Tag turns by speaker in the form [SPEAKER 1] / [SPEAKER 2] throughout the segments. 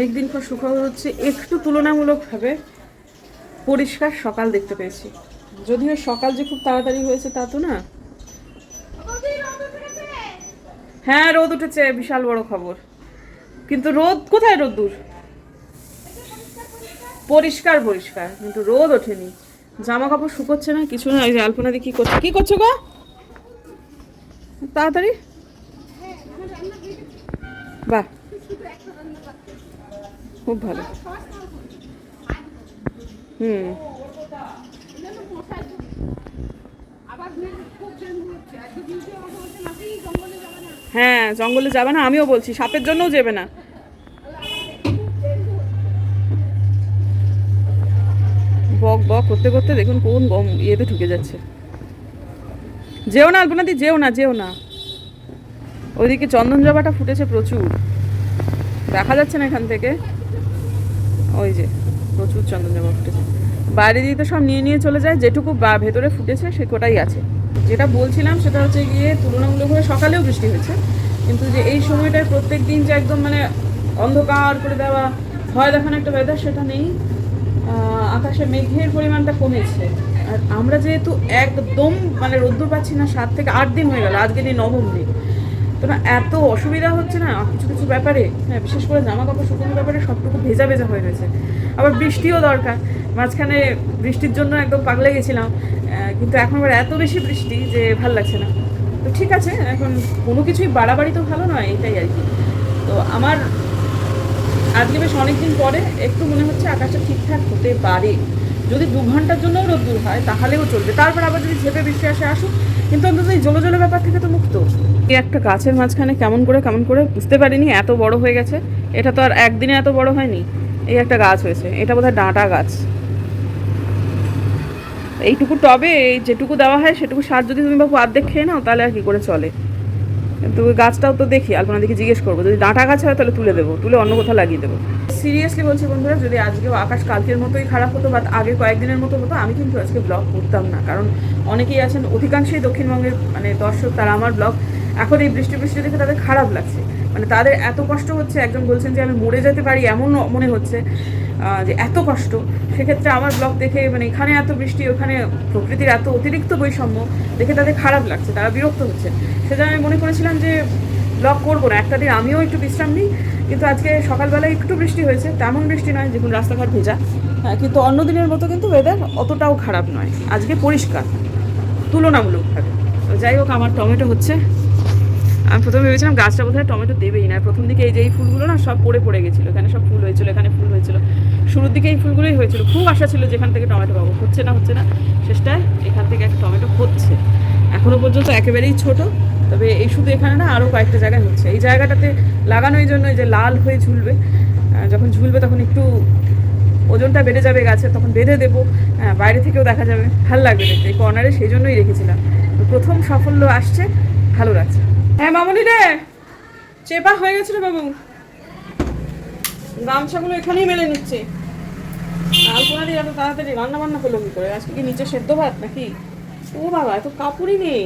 [SPEAKER 1] অনেক দিন পর সুখবর হচ্ছে, একটু তুলনামূলকভাবে পরিষ্কার সকাল দেখতে পেয়েছি। যদিও সকাল যে খুব তাড়াতাড়ি হয়েছে তা তো না। হ্যাঁ রোদ উঠেছে, বিশাল বড় খবর। কিন্তু রোদ, কোথায় রোদ দূর? পরিষ্কার পরিষ্কার, কিন্তু রোদ ওঠেনি। জামা কাপড় শুকোচ্ছে না, কিছু না, এই যে আলপনা দিয়ে কি করছে, কি করছ গো? তাড়াতাড়ি। বাহ। খুব ভালো। হুম। হ্যাঁ জঙ্গলে যাবে না, আমিও বলছি, সাপের জন্যও যাবে না। বক বক করতে করতে দেখুন কোন গম ইয়েতে ঢুকে যাচ্ছে। যেও না আলপনাদি যেও না যেও না। ওইদিকে চন্দন জবাটা ফুটেছে প্রচুর। দেখা যাচ্ছে না এখান থেকে। ওই যে, প্রচুর চন্দন জবা ফুটেছে। বাইরে দিয়ে তো সব নিয়ে নিয়ে চলে যায়, যেটুকু বা ভেতরে ফুটেছে সে কোটাই আছে। যেটা বলছিলাম সেটা হচ্ছে গিয়ে তুলনামূলকভাবে সকালেও বৃষ্টি হয়েছে, কিন্তু যে এই সময়টায় প্রত্যেক দিন যে একদম মানে অন্ধকার করে দেওয়া, ভয় দেখানো একটা ওয়েদার সেটা নেই। আকাশে মেঘের পরিমাণটা কমেছে। আর আমরা যেহেতু একদম মানে রোদ্দুর পাচ্ছি না, সাত থেকে আট দিন হয়ে গেল আজকে দিন নবম দিন তো না এত অসুবিধা হচ্ছে না, কিছু কিছু ব্যাপারে হ্যাঁ বিশেষ করে জামা কাপড় শুকোনোর ব্যাপারে সবটুকু ভেজা ভেজা হয়ে রয়েছে আবার বৃষ্টিও দরকার, মাঝখানে বৃষ্টির জন্য একদম পাগলে গেছিলাম কিন্তু এখন আবার এত বেশি বৃষ্টি যে ভালো লাগছে না। তো ঠিক আছে, এখন কোনো কিছুই বাড়াবাড়ি তো ভালো নয়, এটাই আর কি। তো আমার আজকে বেশ অনেকদিন পরে একটু মনে হচ্ছে আকাশটা ঠিকঠাক হতে পারে। যদি দু ঘণ্টার জন্যও রোদ্দুর হয়, তাহলেও চলবে। তারপর আবার যদি ঝেপে বৃষ্টি আসে, আসুক। কিন্তু অন্তত এই জলো জলো ব্যাপার থেকে তো মুক্ত। একটা গাছের মাঝখানে কেমন করে কেমন করে বুঝতে পারিনি, এত বড় হয়ে গেছে। এটা তো আর একদিনে এত বড় হয়নি। এই একটা গাছ হয়েছে। এটা বোধহয় ডাঁটা গাছ। এইটুকু টবে এই যেটুকু দেওয়া হয়, সেটুকু সার যদি তুমি বাবু অর্ধেক খেয়ে নাও, তাহলে আর কি করে চলে? কিন্তু গাছটাও তো দেখি আলপনা দেখি জিজ্ঞেস করব। যদি ডাঁটা গাছ হয়, তাহলে তুলে দেবো। তুলে অন্য কোথাও লাগিয়ে দেবো। সিরিয়াসলি বলছি বন্ধুরা, যদি আজকেও আকাশ কালকের মতোই খারাপ হতো বা আগে কয়েকদিনের মতো হতো, আমি কিন্তু আজকে ব্লগ করতাম না। কারণ অনেকেই আছেন, অধিকাংশই দক্ষিণবঙ্গের মানে দর্শক, তারা আমার ব্লগ এখন এই বৃষ্টি বৃষ্টি দেখে তাদের খারাপ লাগছে। মানে তাদের এত কষ্ট হচ্ছে, একজন বলছেন যে আমি মরে যেতে পারি এমন মনে হচ্ছে যে এত কষ্ট। সেক্ষেত্রে আমার ব্লগ দেখে মানে এখানে এত বৃষ্টি, ওখানে প্রকৃতির এত অতিরিক্ত বৈষম্য দেখে তাদের খারাপ লাগছে, তারা বিরক্ত হচ্ছে। সেজন্য আমি মনে করেছিলাম যে ব্লগ করব না। একটা দিন আমিও একটু বিশ্রাম নিই, কিন্তু আজকে সকালবেলায় একটু বৃষ্টি হয়েছে, তেমন বৃষ্টি নয় যেগুলো রাস্তাঘাট ভেজা। হ্যাঁ কিন্তু অন্য দিনের মতো কিন্তু ওয়েদার অতটাও খারাপ নয়। আজকে পরিষ্কার, তুলনামূলকভাবে। যাই হোক, আমার টমেটো হচ্ছে। আমি প্রথমে ভেবেছিলাম গাছটা বোধহয় টমেটো দেবেই না। প্রথম দিকে এই যে এই ফুলগুলো না সব পড়ে পড়ে গেছিল। এখানে সব ফুল হয়েছিল, এখানে ফুল হয়েছিল। শুরুর দিকে এই ফুলগুলোই হয়েছিল। খুব আশা ছিল যেখান থেকে টমেটো পাবো। হচ্ছে না হচ্ছে না। শেষটায় এখান থেকে একটা টমেটো হচ্ছে। এখনও পর্যন্ত একেবারেই ছোট। তবে এই শুধু এখানে না আরও কয়েকটা জায়গায় হচ্ছে। এই জায়গাটাতে লাগানোর জন্য যে লাল হয়ে ঝুলবে যখন ঝুলবে তখন একটু ওজনটা বেড়ে যাবে গাছে, তখন বেঁধে দেবো। হ্যাঁ বাইরে থেকেও দেখা যাবে। ভালো লাগবে দেখতে। এই কর্নারে সেই জন্যই রেখেছিলাম। প্রথম সাফল্য আসছে, ভালো লাগছে। হ্যাঁ মামনি রে। চেপা হয়ে গেছিল বাবু। গামছাগুলো এখানেই মেলে নিচ্ছে। আলপনা দিয়ে এত তাড়াতাড়ি রান্না বান্না করল কি করে? আজকে কি নিচে সেদ্ধ ভাত নাকি? ও বাবা, এত কাপড়ই নেই।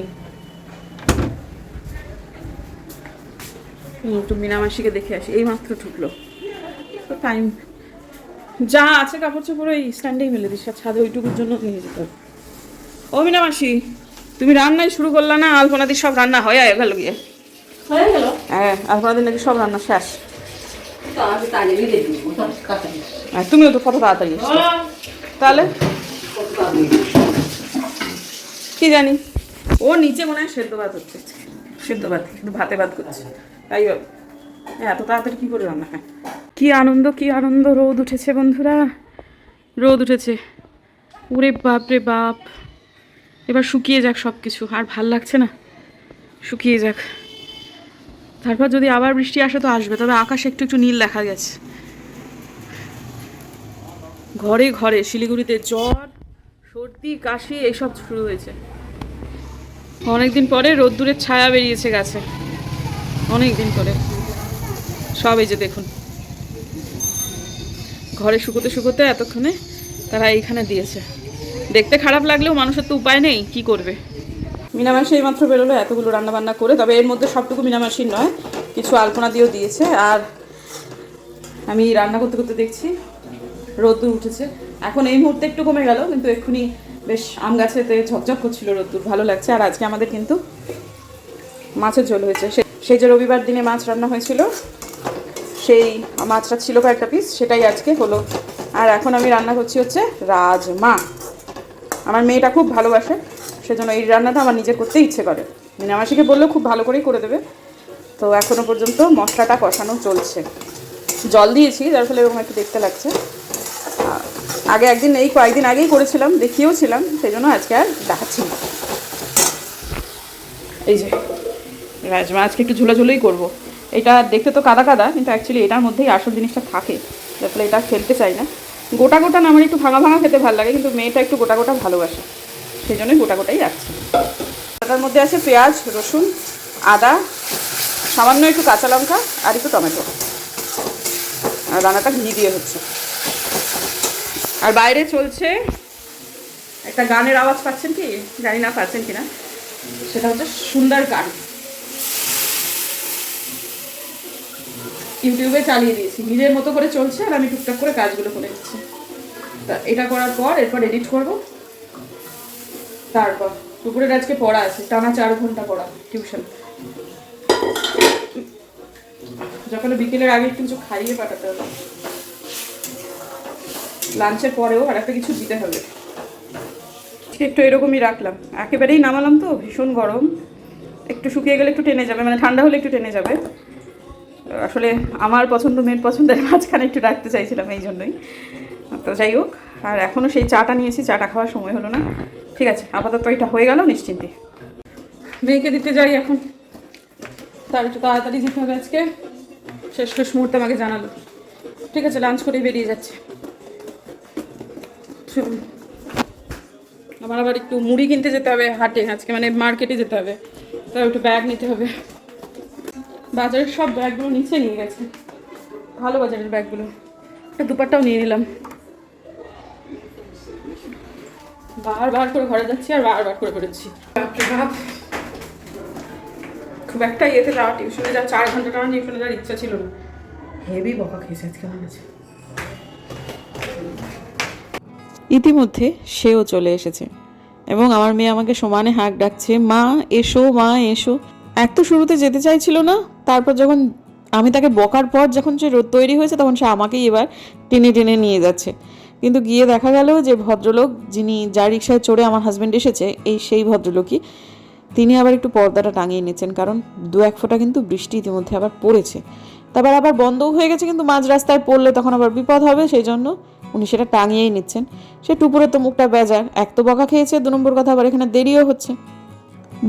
[SPEAKER 1] একটু মিনামাসিকে দেখে আসি। এই মাত্র ঢুকলো। তো টাইম যা আছে কাপড় চোপড় ওই স্ট্যান্ডেই মেলে দিস। ছাদে ওইটুকুর জন্য নিয়ে যেতে ও মিনামাসি। তুমি রান্নাই শুরু করলা না? আলপনা দিয়ে সব রান্না হয়ে গেল গিয়ে।
[SPEAKER 2] হয়ে গেল?
[SPEAKER 1] হ্যাঁ আলপনা দিয়ে নাকি সব রান্না শেষ। আর তুমিও তো কত তাড়াতাড়ি এসছো। তাহলে? কি জানি? ও নিচে মনে হয় সেদ্ধ ভাত হচ্ছে। সেদ্ধ ভাত শুধু ভাতে ভাত করছে। তাই। হ্যাঁ, এত তাড়াতাড়ি কী করে রান্না হয়? কি আনন্দ কি আনন্দ। রোদ উঠেছে বন্ধুরা। রোদ উঠেছে। ওরে বাপ রে বাপ। এবার শুকিয়ে যাক সব কিছু আর ভালো লাগছে না। শুকিয়ে যাক। তারপর যদি আবার বৃষ্টি আসে তো আসবে, তবে আকাশে একটু একটু নীল দেখা গেছে। ঘরে ঘরে শিলিগুড়িতে জ্বর, সর্দি, কাশি, এইসব শুরু হয়েছে। অনেকদিন পরে রোদ্দুরের ছায়া বেরিয়েছে গাছে। অনেক দিন পরে। সব এই যে দেখুন। ঘরে শুকোতে শুকোতে এতক্ষণে তারা এইখানে দিয়েছে। দেখতে খারাপ লাগলেও মানুষের তো উপায় নেই, কি করবে? মিনামাসি এই মাত্র বেরোলো, এতগুলো রান্না বান্না করে, তবে এর মধ্যে সবটুকু মিনামাসির নয়, কিছু আলপনা দিয়েও দিয়েছে, আর আমি রান্না করতে করতে দেখছি, রোদ্দুর উঠেছে। এখন এই মুহূর্তে একটু কমে গেল, কিন্তু এক্ষুনি বেশ আম গাছেতে ঝকঝক করছিল রোদ্দুর, ভালো লাগছে। আর আজকে আমাদের কিন্তু মাছের ঝোল হয়েছে। সেই যে রবিবার দিনে মাছ রান্না হয়েছিল, সেই মাছটা ছিল কয়েকটা পিস সেটাই আজকে হলো। আর এখন আমি রান্না করছি হচ্ছে রাজমা। আমার মেয়েটা খুব ভালোবাসে, সেজন্য এই রান্নাটা আমার নিজে করতে ইচ্ছে করে। মিনামাসিকে বললেও খুব ভালো করেই করে দেবে। তো এখনও পর্যন্ত মশলাটা কষানো চলছে। জল দিয়েছি, যার ফলে এরকম একটু দেখতে লাগছে। আগে একদিন, এই কয়েকদিন আগেই করেছিলাম দেখিয়েও ছিলাম সেই জন্য আজকে আর দেখাচ্ছি না। এই যে রাজমা আজকে একটু ঝুলাঝুলোই করব। এটা দেখতে তো কাদা কাদা, কিন্তু অ্যাকচুয়ালি এটার মধ্যেই আসল জিনিসটা থাকে। যার ফলে এটা খেলতে চাই না। গোটা গোটা না, আমার একটু ভাঙা ভাঙা খেতে ভালো লাগে, কিন্তু মেয়েটা একটু গোটা গোটা ভালোবাসে। সেই জন্যই গোটা গোটাই রাখছি। তার মধ্যে আছে পেঁয়াজ, রসুন, আদা, সামান্য একটু কাঁচা লঙ্কা আর একটু টমেটো। আর রান্নাটা ঘি দিয়ে হচ্ছে। আর বাইরে চলছে একটা গানের আওয়াজ পাচ্ছেন কি? জানি না পাচ্ছেন কিনা। সেটা হচ্ছে সুন্দর গান। ইউটিউবে চালিয়ে দিয়েছি। নিজের মতো করে চলছে আর আমি টুকটাক করে কাজগুলো করে দিচ্ছি তা এটা করার পর, এরপর এডিট করব। তারপর, দুপুরের আজকে পড়া আছে, টানা চার ঘণ্টা পড়া টিউশন যখন বিকেলের আগে একটু কিছু খাইয়ে পাঠাতে হবে। লাঞ্চের পরেও আর একটা কিছু দিতে হবে। একটু এরকমই রাখলাম। একেবারেই নামালাম তো, ভীষণ গরম। একটু শুকিয়ে গেলে একটু টেনে যাবে মানে ঠান্ডা হলে একটু টেনে যাবে। আসলে আমার পছন্দ, মেয়ের পছন্দের মাঝখানে একটু রাখতে চাইছিলাম এই জন্যই। তো যাই হোক, আর এখনও সেই চাটা নিয়েছি, চাটা খাওয়ার সময় হলো না। ঠিক আছে, আপাতত এটা হয়ে গেল নিশ্চিন্তে। মেয়েকে দিতে যাই এখন। তার একটু তাড়াতাড়ি যেতে হবে আজকে। শেষ শেষ মুহূর্তে আমাকে জানালো। ঠিক আছে লাঞ্চ করেই বেরিয়ে যাচ্ছে। আমার আবার একটু মুড়ি কিনতে যেতে হবে, হাটে। আজকে মানে মার্কেটে যেতে হবে। তাই একটু ব্যাগ নিতে হবে। বাজারের সব ব্যাগগুলো নিচে নিয়ে গেছে। ভালো বাজারের ব্যাগগুলো। একটা দুপাট্টাও নিয়ে নিলাম। বারবার করে ঘরে যাচ্ছি আর বারবার করে বেরোচ্ছি। খুব একটা ইয়েতে যাওয়া টিউশনে যা চার ঘণ্টা টানা টিউশনে যাওয়ার ইচ্ছা ছিল না। হেভি বকা খেয়েছে আজকে আমার কাছে। ইতিমধ্যে সেও চলে এসেছে। এবং আমার মেয়ে আমাকে সমানে হাঁক ডাকছে মা এসো মা এসো। এক তো শুরুতে যেতে চাইছিল না, তারপর যখন আমি তাকে বকার পর যখন সে রোদ তৈরি হয়েছে তখন সে আমাকেই এবার টেনে টেনে নিয়ে যাচ্ছে। কিন্তু গিয়ে দেখা গেল যে ভদ্রলোক যিনি যার রিক্সায় চড়ে আমার হাজব্যান্ড এসেছে, এই সেই ভদ্রলোকই, তিনি আবার একটু পর্দাটা টাঙিয়ে নিচ্ছেন কারণ দু এক ফোঁটা কিন্তু বৃষ্টি ইতিমধ্যে আবার পড়েছে। তারপর আবার বন্ধও হয়ে গেছে কিন্তু মাঝ রাস্তায় পড়লে তখন আবার বিপদ হবে সেই জন্য উনি সেটা টাঙিয়েই নিচ্ছেন। সে টুপুরে তো মুখটা বেজার, এক তো বকা খেয়েছে, দু নম্বর কথা আবার এখানে দেরিও হচ্ছে।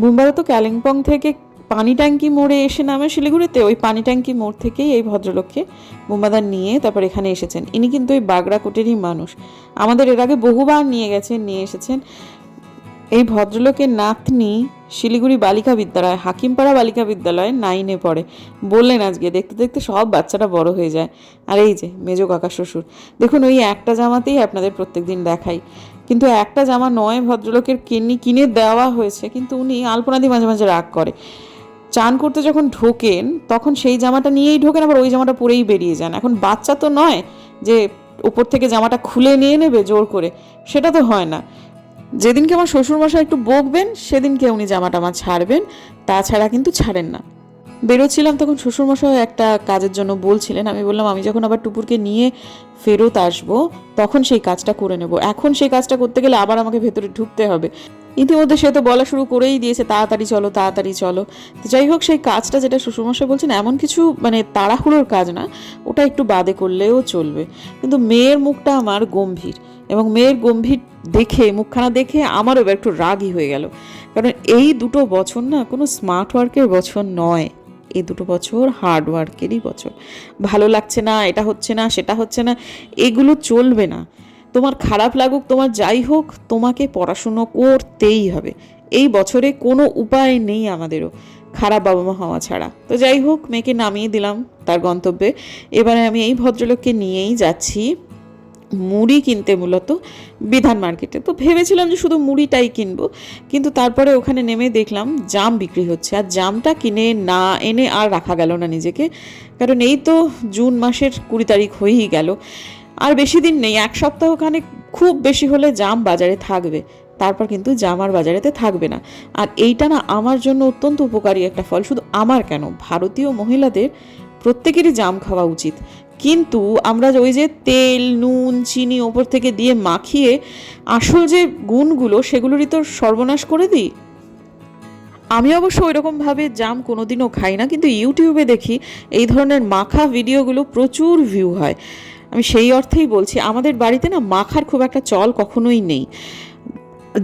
[SPEAKER 1] বুমবারা তো কালিম্পং থেকে পানি ট্যাঙ্কি মোড়ে এসে নামে শিলিগুড়িতে, ওই পানি ট্যাঙ্কি মোড় থেকেই এই ভদ্রলোককে বুম্বাদার নিয়ে তারপর এখানে এসেছেন। ইনি কিন্তু ওই বাগড়াকোটেরই মানুষ। আমাদের এর আগে বহুবার নিয়ে গেছেন, নিয়ে এসেছেন। এই ভদ্রলোকের নাতনি শিলিগুড়ি বালিকা বিদ্যালয়, হাকিমপাড়া বালিকা বিদ্যালয়ে নাইনে পড়ে। বললেন আজকে, দেখতে দেখতে সব বাচ্চাটা বড় হয়ে যায়। আর এই যে, মেজো কাকা শ্বশুর। দেখুন, ওই একটা জামাতেই আপনাদের প্রত্যেকদিন দেখাই। কিন্তু একটা জামা নয় ভদ্রলোকের কিনি কিনে দেওয়া হয়েছে, কিন্তু উনি আলপনাদি মাঝে মাঝে রাগ করে। চান করতে যখন ঢোকেন, তখন সেই জামাটা নিয়েই ঢোকেন, আবার ওই জামাটা পরেই বেরিয়ে যান। এখন বাচ্চা তো নয় যে উপর থেকে জামাটা খুলে নিয়ে নেবে জোর করে, সেটা তো হয় না। যেদিনকে আমার শ্বশুরমশাই একটু বকবেন, সেদিনকে উনি জামাটা আমার ছাড়বেন, তাছাড়া কিন্তু ছাড়েন না। বেরোচ্ছিলাম তখন শ্বশুরমশাই একটা কাজের জন্য বলছিলেন, আমি বললাম, আমি যখন আবার টুপুরকে নিয়ে ফেরত আসব, তখন সেই কাজটা করে নেব। এখন সেই কাজটা করতে গেলে আবার আমাকে ভেতরে ঢুকতে হবে। ইতিমধ্যে সে তো বলা শুরু করেই দিয়েছে, তাড়াতাড়ি চলো তাড়াতাড়ি চলো। যাই হোক, সেই কাজটা যেটা শ্বশুরমশাই বলছেন, এমন কিছু মানে তাড়াহুড়োর কাজ না, ওটা একটু বাদে করলেও চলবে। কিন্তু মেয়ের মুখটা আমার গম্ভীর এবং মেয়ের গম্ভীর দেখে, মুখখানা দেখে আমারও এবার একটু রাগই হয়ে গেল। কারণ এই দুটো বছর না কোনো স্মার্ট ওয়ার্কের বছর নয়। এই দুটো বছর হার্ড ওয়ার্কেরই বছর। ভালো লাগছে না, এটা হচ্ছে না, সেটা হচ্ছে না, এগুলো চলবে না। তোমার খারাপ লাগুক, তোমার যাই হোক, তোমাকে পড়াশুনো করতেই হবে। এই বছরে কোনো উপায় নেই আমাদেরও, খারাপ বাবা মা হওয়া ছাড়া। তো যাই হোক, মেয়েকে নামিয়ে দিলাম তার গন্তব্যে। এবারে আমি এই ভদ্রলোককে নিয়েই যাচ্ছি।
[SPEAKER 3] মুড়ি কিনতে মূলত বিধান মার্কেটে। তো ভেবেছিলাম যে শুধু মুড়িটাই কিনবো, কিন্তু তারপরে ওখানে নেমে দেখলাম জাম বিক্রি হচ্ছে। আর জামটা কিনে না এনে আর রাখা গেল না নিজেকে। কারণ এই তো জুন মাসের কুড়ি তারিখ হয়েই গেল। আর বেশি দিন নেই, এক সপ্তাহখানে খুব বেশি হলে জাম বাজারে থাকবে। তারপর কিন্তু জাম আর বাজারেতে থাকবে না। আর এইটা না আমার জন্য অত্যন্ত উপকারী একটা ফল, শুধু আমার কেন, ভারতীয় মহিলাদের প্রত্যেকেরই জাম খাওয়া উচিত। কিন্তু আমরা ওই যে তেল, নুন, চিনি ওপর থেকে দিয়ে মাখিয়ে আসল যে গুণগুলো, সেগুলোরই তো সর্বনাশ করে দিই। আমি অবশ্য ওইরকমভাবে জাম কোনোদিনও খাই না, কিন্তু ইউটিউবে দেখি এই ধরনের মাখা ভিডিওগুলো প্রচুর ভিউ হয়। আমি সেই অর্থেই বলছি, আমাদের বাড়িতে না মাখার খুব একটা চল কখনোই নেই।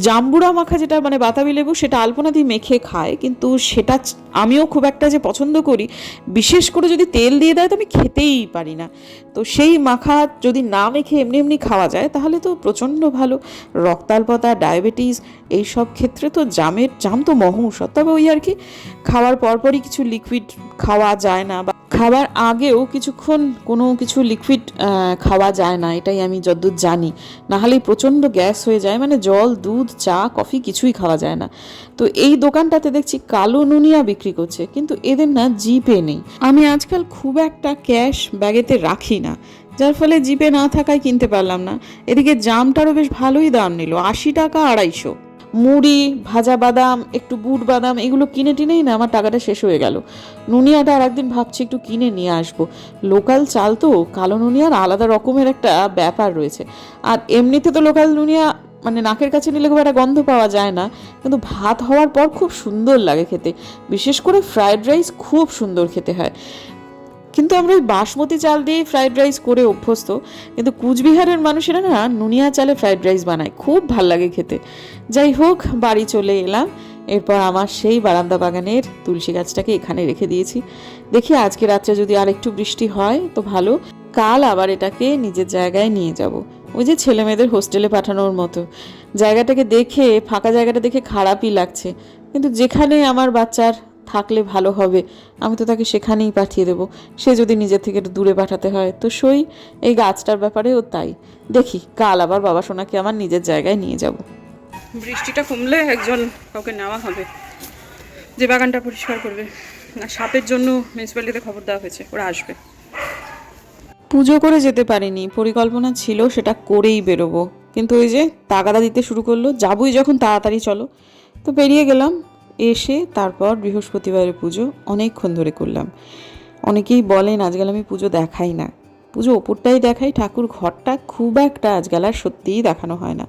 [SPEAKER 3] জাম্বুরা মাখা যেটা মানে বাতাবি লেবু সেটা আলপনা দিয়ে মেখে খায়, কিন্তু সেটা আমিও খুব একটা যে পছন্দ করি, বিশেষ করে যদি তেল দিয়ে দেয় তো আমি খেতেই পারি না। তো সেই মাখা যদি না মেখে এমনি এমনি খাওয়া যায়, তাহলে তো প্রচণ্ড ভালো। রক্তাল্পতা, ডায়াবেটিস এই সব ক্ষেত্রে তো জামের, জাম তো মহৌষধ। তবে ওই আর কি, খাওয়ার পরপরই কিছু লিকুইড খাওয়া যায় না বা খাবার আগেও কিছুক্ষণ কোনো কিছু লিকুইড খাওয়া যায় না, এটাই আমি যদ্দূর জানি। নাহলেই প্রচণ্ড গ্যাস হয়ে যায় মানে জল, দুধ, চা কফি কিছুই খাওয়া যায় না। তো এই দোকানটাতে দেখছি কালো নুনিয়া বিক্রি করছে, কিন্তু এদের না জিপে নেই। আমি আজকাল খুব একটা ক্যাশ ব্যাগেতে রাখি না, যার ফলে জিপে না থাকায় কিনতে পারলাম না। এদিকে জামটারও বেশ ভালোই দাম নিল, আশি টাকা আড়াইশো। মুড়ি, ভাজা বাদাম, একটু বুট বাদাম, এগুলো কিনে টিনেই না, আমার টাকাটা শেষ হয়ে গেল। নুনিয়াটা আর একদিন ভাবছি একটু কিনে নিয়ে আসব। লোকাল চাল তো, কালো নুনিয়ার আলাদা রকমের একটা ব্যাপার রয়েছে। আর এমনিতে তো লোকাল নুনিয়া মানে নাকের কাছে নিলে খুব একটা গন্ধ পাওয়া যায় না। কিন্তু ভাত হওয়ার পর খুব সুন্দর লাগে খেতে। বিশেষ করে ফ্রায়েড রাইস খুব সুন্দর খেতে হয়। কিন্তু আমরা ওই বাসমতি চাল দিয়ে ফ্রাইড রাইস করে অভ্যস্ত। কিন্তু কুচবিহারের মানুষেরা না নুনিয়া চালে ফ্রাইড রাইস বানায়। খুব ভালো লাগে খেতে। যাই হোক, বাড়ি চলে এলাম। এরপর আমার সেই বারান্দা বাগানের তুলসী গাছটাকে এখানে রেখে দিয়েছি। দেখি আজকে রাত্রে যদি আর একটু বৃষ্টি হয় তো ভালো। কাল আবার এটাকে নিজের জায়গায় নিয়ে যাব। ওই যে ছেলে মেয়েদের হোস্টেলে পাঠানোর মতো। জায়গাটাকে দেখে, ফাঁকা জায়গাটা দেখে খারাপই লাগছে। কিন্তু যেখানে আমার বাচ্চার থাকলে ভালো হবে। আমি তো তাকে সেখানেই পাঠিয়ে দেবো। সে যদি নিজের থেকে একটু দূরে পাঠাতে হয় তো সই এই গাছটার ব্যাপারেও তাই। দেখি কাল আবার বাবা সোনাকে আমার নিজের জায়গায় নিয়ে যাব।
[SPEAKER 1] বৃষ্টিটা কমলে একজন কাউকে নেওয়া হবে। যে বাগানটা পরিষ্কার করবে। সাপের জন্য মিউনিসিপ্যালিটিতে খবর দেওয়া হয়েছে ওরা আসবে।
[SPEAKER 3] পুজো করে যেতে পারিনি পরিকল্পনা ছিল সেটা করেই বেরোবো। কিন্তু ওই যে তাগাদা দিতে শুরু করল যাবই যখন তাড়াতাড়ি চলো। তো বেরিয়ে গেলাম। এসে তারপর বৃহস্পতিবারের পুজো অনেকক্ষণ ধরে করলাম। অনেকেই বলেন, আজকাল আমি পুজো দেখাই না। পুজো ওপরটাই দেখাই, ঠাকুর ঘরটা খুব একটা আজকাল আর সত্যিই দেখানো হয় না।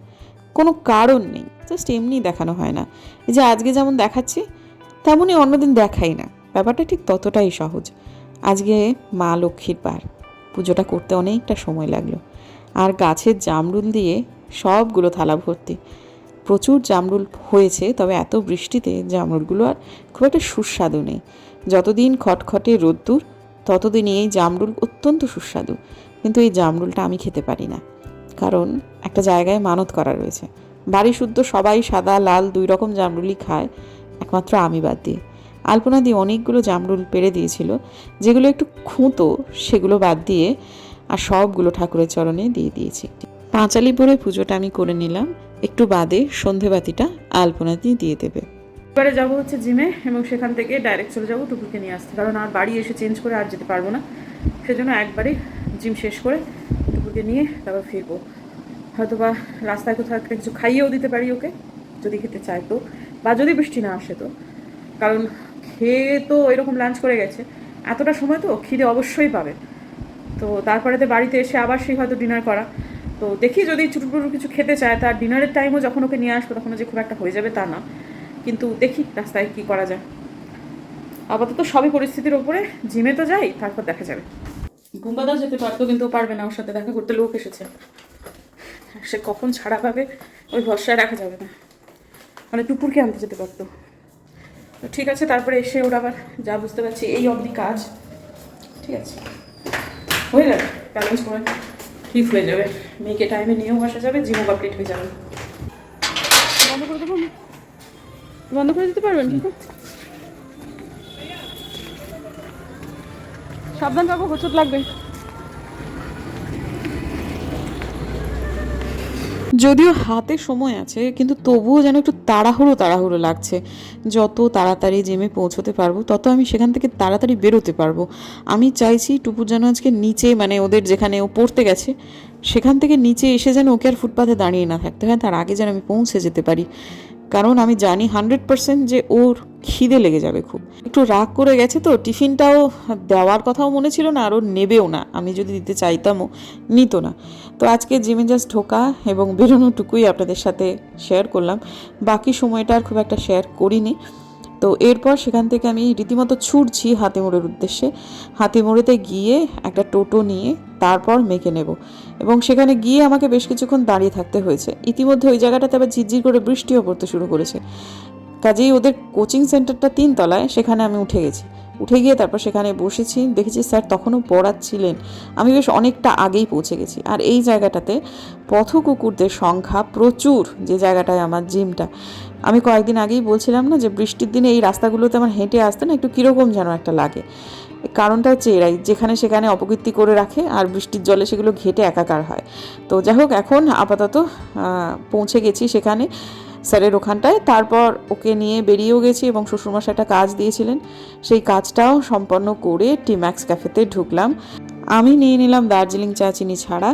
[SPEAKER 3] কোনো কারণ নেই জাস্ট এমনি দেখানো হয় না। এই যে আজকে যেমন দেখাচ্ছি, তেমনই অন্যদিন দেখাই না। ব্যাপারটা ঠিক ততটাই সহজ। আজকে মা লক্ষ্মীর বার। পুজোটা করতে অনেকটা সময় লাগল। আর গাছের জামরুল দিয়ে সবগুলো থালা ভর্তি। প্রচুর জামরুল হয়েছে, তবে এত বৃষ্টিতে জামরুলগুলো আর খুব একটা সুস্বাদু নেই। যতদিন খটখটে রোদ্দুর, ততদিনই এই জামরুল অত্যন্ত সুস্বাদু। কিন্তু এই জামরুলটা আমি খেতে পারি না। কারণ একটা জায়গায় মানত করা রয়েছে। বাড়ি শুদ্ধ সবাই সাদা, লাল, দুই রকম জামরুলই খায়, একমাত্র আমি বাদ দিয়ে। আলপনা দিয়ে অনেকগুলো জামরুল পেরে দিয়েছিল, যেগুলো একটু খুঁতো, সেগুলো বাদ দিয়ে আর সবগুলো ঠাকুরের চরণে দিয়ে দিয়েছি। পাঁচালি পরে পুজোটা আমি করে নিলাম। একটু বাদে সন্ধেবাতিটা আলপনা দিয়ে দিয়ে দেবে।
[SPEAKER 1] এবারে যাব হচ্ছে জিমে এবং সেখান থেকে ডাইরেক্ট চলে যাব টুকুকে নিয়ে আসতে। কারণ আর বাড়ি এসে চেঞ্জ করে আর যেতে পারব না। সেজন্য একবারে জিম শেষ করে টুকুকে নিয়ে তারপর ফিরবো। হয়তো বা রাস্তায় কোথাও একটা কিছু খাইয়েও দিতে পারি ওকে, যদি খেতে চায় তো, বা যদি বৃষ্টি না আসে তো। কারণ খেয়ে তো এরকম লাঞ্চ করে গেছে। এতটা সময় তো খিদে অবশ্যই পাবে। তো তারপরেতে বাড়িতে এসে আবার সেই হয়তো ডিনার করা। তো দেখি যদি চুটুপুটু কিছু খেতে চায়, তার ডিনারের টাইমও যখন ওকে নিয়ে আসব, তখন যে খুব একটা হয়ে যাবে তা না। কিন্তু দেখি রাস্তায় কি করা যায়। আপাতত সবই পরিস্থিতির ওপরে। জিমে তো যাই, তারপর দেখা যাবে। বুম্বাদা যেতে পারতো, কিন্তু পারবে না। ওর সাথে দেখা করতে লোক এসেছে। সে কখন ছাড়া পাবে, ওই ভরসায় রাখা যাবে না। মানে টুপুরকে আনতে যেতে পারতো। তো ঠিক আছে, তারপরে এসে ওর আবার যা বুঝতে পারছি, এই অবধি কাজ। ঠিক আছে। হয়ে যাবে ব্যালেন্স করে ঠিক হয়ে যাবে। মেয়েকে টাইমে নিয়েও আসা যাবে জিমও কমপ্লিট হয়ে যাবে। বন্ধ করে দেবো? বন্ধ করে দিতে পারবেন? সাবধান কাকু হোঁচট লাগবে।
[SPEAKER 3] যদিও হাতে সময় আছে, কিন্তু তবুও যেন একটু তাড়াহুড়ো তাড়াহুড়ো লাগছে। যত তাড়াতাড়ি জেমে পৌঁছতে পারব, তত আমি সেখান থেকে তাড়াতাড়ি বেরোতে পারব। আমি চাইছি টুপুর যেন আজকে নিচে মানে ওদের যেখানে ও পড়তে গেছে, সেখান থেকে নিচে এসে যেন ওকে আর ফুটপাথে দাঁড়িয়ে না থাকতে হয়, তার আগে যেন আমি পৌঁছে যেতে পারি। কারণ আমি জানি হান্ড্রেড পারসেন্ট যে ওর খিদে লেগে যাবে খুব। একটু রাগ করে গেছে তো, টিফিনটাও দেওয়ার কথাও মনে ছিল না আর ও নেবেও না। আমি যদি দিতে চাইতামও, নিত না। তো আজকে জিমে জাস্ট ঢোকা এবং বেরোনোটুকুই আপনাদের সাথে শেয়ার করলাম। বাকি সময়টা আর খুব একটা শেয়ার করিনি। তো এরপর সেখান থেকে আমি রীতিমতো ছুটছি হাতিমোড়ের উদ্দেশ্যে। হাতিমোড়েতে গিয়ে একটা টোটো নিয়ে তারপর মেখে নেব এবং সেখানে গিয়ে আমাকে বেশ কিছুক্ষণ দাঁড়িয়ে থাকতে হয়েছে। ইতিমধ্যে ওই জায়গাটাতে আবার ঝিরঝির করে বৃষ্টিও পড়তে শুরু করেছে। কাজেই ওদের কোচিং সেন্টারটা তিনতলায়, সেখানে আমি উঠে গেছি। উঠে গিয়ে তারপর সেখানে বসেছি। দেখেছি স্যার তখনও পড়াচ্ছিলেন। আমি বেশ অনেকটা আগেই পৌঁছে গেছি। আর এই জায়গাটাতে পথ কুকুরদের সংখ্যা প্রচুর, যে জায়গাটায় আমার জিমটা। আমি কয়েকদিন আগেই বলছিলাম না যে বৃষ্টির দিনে এই রাস্তাগুলোতে আমার হেঁটে আসতে না একটু কীরকম যেন একটা লাগে। কারণটা হচ্ছে এরাই, যেখানে সেখানে অপকীর্তি করে রাখে আর বৃষ্টির জলে সেগুলো ঘেটে একাকার হয়। তো যাই হোক, এখন আপাতত পৌঁছে গেছি সেখানে। স্যারের ওখানটায়। তারপর ওকে নিয়ে বেরিয়েও গেছি এবং শ্বশুরমশাই একটা কাজ দিয়েছিলেন। সেই কাজটাও সম্পন্ন করে টিম্যাক্স ক্যাফেতে ঢুকলাম। আমি নিয়ে নিলাম দার্জিলিং চা চিনি ছাড়া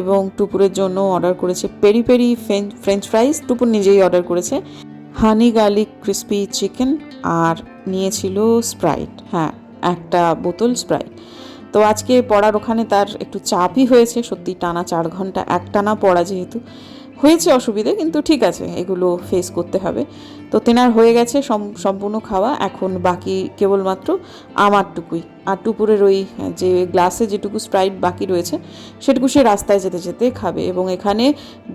[SPEAKER 3] এবং টুপুরের জন্য অর্ডার করেছে peri peri French fries. Tupur নিজেই অর্ডার করেছে। হানি গার্লিক ক্রিস্পি চিকেন আর নিয়েছিল স্প্রাইট। হ্যাঁ একটা বোতল স্প্রাইট। তো আজকে পড়ার ওখানে তার একটু চাপই হয়েছে। সত্যি টানা চার ঘণ্টা একটানা পড়া যেহেতু। হয়েছে অসুবিধে, কিন্তু ঠিক আছে, এগুলো ফেস করতে হবে। তো তেনার হয়ে গেছে সম্পূর্ণ খাওয়া, এখন বাকি কেবলমাত্র আমারটুকুই। আর টুপুরের ওই, যে গ্লাসে যেটুকু স্প্রাইট বাকি রয়েছে, সেটুকু সে রাস্তায় যেতে যেতে খাবে। এবং এখানে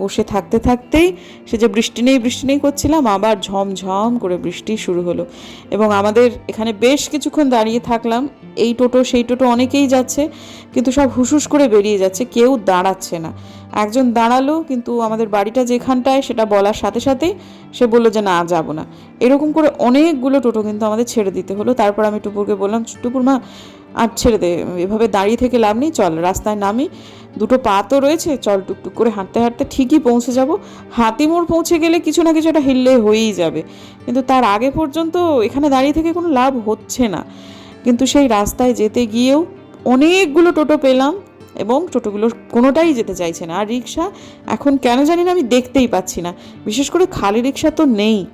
[SPEAKER 3] বসে থাকতে থাকতেই সে যে বৃষ্টি নেই বৃষ্টি নেই করছিলাম, আবার ঝমঝম করে বৃষ্টি শুরু হলো। এবং আমাদের এখানে বেশ কিছুক্ষণ দাঁড়িয়ে থাকলাম। এই টোটো, সেই টোটো অনেকেই যাচ্ছে, কিন্তু সব হুসুস করে বেরিয়ে যাচ্ছে, কেউ দাঁড়াচ্ছে না। একজন দাঁড়াল, কিন্তু আমাদের বাড়িটা যেখানটায় সেটা বলার সাথে সাথেই সে বলল যে, না যাব না। এরকম করে অনেকগুলো টোটো কিন্তু আমাদের ছেড়ে দিতে হলো। তারপর আমি টুপুরকে বললাম, টুপুর মা, আর ছেড়ে দে, এভাবে দাঁড়িয়ে থেকে লাভ নেই, চল রাস্তায় নামি। দুটো পা তো রয়েছে, চল টুকটুক করে হাঁটতে হাঁটতে ঠিকই পৌঁছে যাব। হাতিমোড় পৌঁছে গেলে কিছু না কিছু একটা হিললে হয়েই যাবে। কিন্তু তার আগে পর্যন্ত এখানে দাঁড়িয়ে থেকে কোনো লাভ হচ্ছে না। কিন্তু সেই রাস্তায় যেতে গিয়েও অনেকগুলো টোটো পেলাম। এবং টোটোগুলোর কোনোটাই যেতে চাইছে না। আর রিক্সা এখন কেন জানি না আমি দেখতেই পাচ্ছি না। বিশেষ করে খালি রিক্সা তো নেই।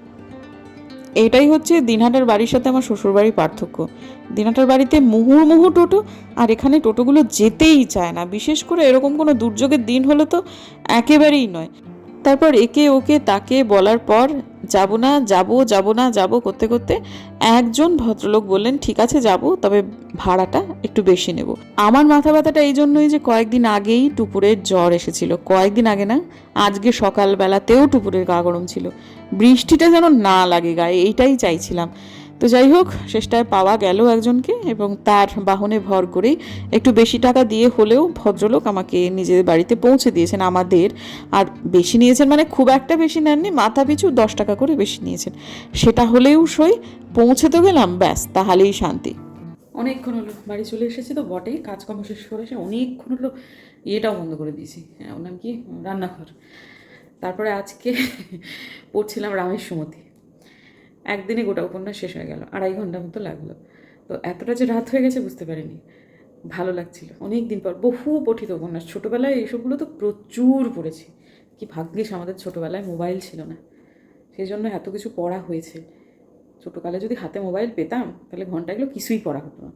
[SPEAKER 3] এটাই হচ্ছে দিনহাটার বাড়ির সাথে আমার শ্বশুরবাড়ির পার্থক্য। দিনহাটার বাড়িতে মুহুর্মুহু টোটো আর এখানে টোটোগুলো যেতেই চায় না। বিশেষ করে এরকম কোনো দুর্যোগের দিন হলে তো একেবারেই নয়। তারপর একে ওকে তাকে বলার পর যাব না, যাব যাব না, যাব করতে করতে একজন ভদ্রলোক বললেন, ঠিক আছে, যাব, তবে ভাড়াটা একটু বেশি নেব। আমার মাথা ব্যথাটা এই জন্যই যে কয়েকদিন আগেই টুপুরের জ্বর এসেছিল, কয়েকদিন আগে না, আজকে সকালবেলাতেও টুপুরের গা গরম ছিল। বৃষ্টিটা যেন না লাগে গায়ে, এইটাই চাইছিলাম। তো যাই হোক, শেষটায় পাওয়া গেল একজনকে এবং তার বাহনে ভর করেই একটু বেশি টাকা দিয়ে হলেও ভদ্রলোক আমাকে নিজের বাড়িতে পৌঁছে দিয়েছেন আমাদের। আর বেশি নিয়েছেন মানে খুব একটা বেশি নেননি, মাথা পিছু দশ টাকা করে বেশি নিয়েছেন। সেটা হলেও সই, পৌঁছে তো গেলাম, ব্যাস, তাহলেই শান্তি। অনেকক্ষণ হলো, বাড়ি চলে এসেছি তো বটেই, কাজকর্ম শেষ করে এসে অনেকক্ষণ হলো ইয়েটাও বন্ধ করে দিয়েছি। হ্যাঁ ওর নাম কি? রান্নাঘর। তারপরে আজকে পড়ছিলাম রামের সুমতি। একদিনে গোটা উপন্যাস শেষ হয়ে গেল, আড়াই ঘণ্টা মতো লাগল। তো এতটা যে রাত হয়ে গেছে বুঝতে পারিনি। ভালো লাগছিল। অনেক দিন পর বহু পঠিত উপন্যাস। ছোটোবেলায় এইসবগুলো তো প্রচুর পড়েছি। কি ভাগ্যিস আমাদের ছোটোবেলায় মোবাইল ছিল না। সেই জন্য এত কিছু পড়া হয়েছে। ছোটোকালে যদি হাতে মোবাইল পেতাম, তাহলে ঘন্টাগুলো কিছুই পড়া হতো না।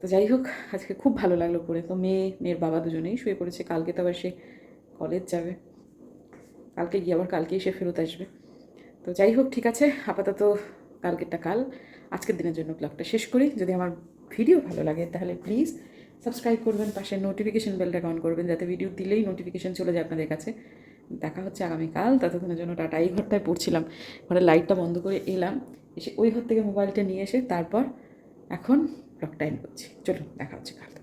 [SPEAKER 3] তো যাই হোক, আজকে খুব ভালো লাগল পড়ে। তো মেয়ে, মেয়ের বাবা দুজনেই শুয়ে পড়েছে। কালকে তো আবার সে কলেজ যাবে। কালকে গিয়ে আবার কালকেই সে ফেরত আসবে। তো যাই হোক, ঠিক আছে। আপাতত কালকেরটা কাল। আজকের দিনের জন্য ব্লগটা শেষ করি। যদি আমার ভিডিও ভালো লাগে, তাহলে প্লিজ সাবস্ক্রাইব করবেন। পাশে নোটিফিকেশন বেলটা অন করবেন, যাতে ভিডিও দিলেই নোটিফিকেশন চলে যায় আপনাদের কাছে। দেখা হচ্ছে আগামীকাল। ততক্ষণের জন্য টাটা। এই ঘরটায় পড়ছিলাম। ঘরে লাইটটা বন্ধ করে এলাম। এসে ওই ঘর থেকে মোবাইলটা নিয়ে এসে তারপর এখন ব্লগটা এন্ড করছি। চলুন, দেখা হচ্ছে কাল।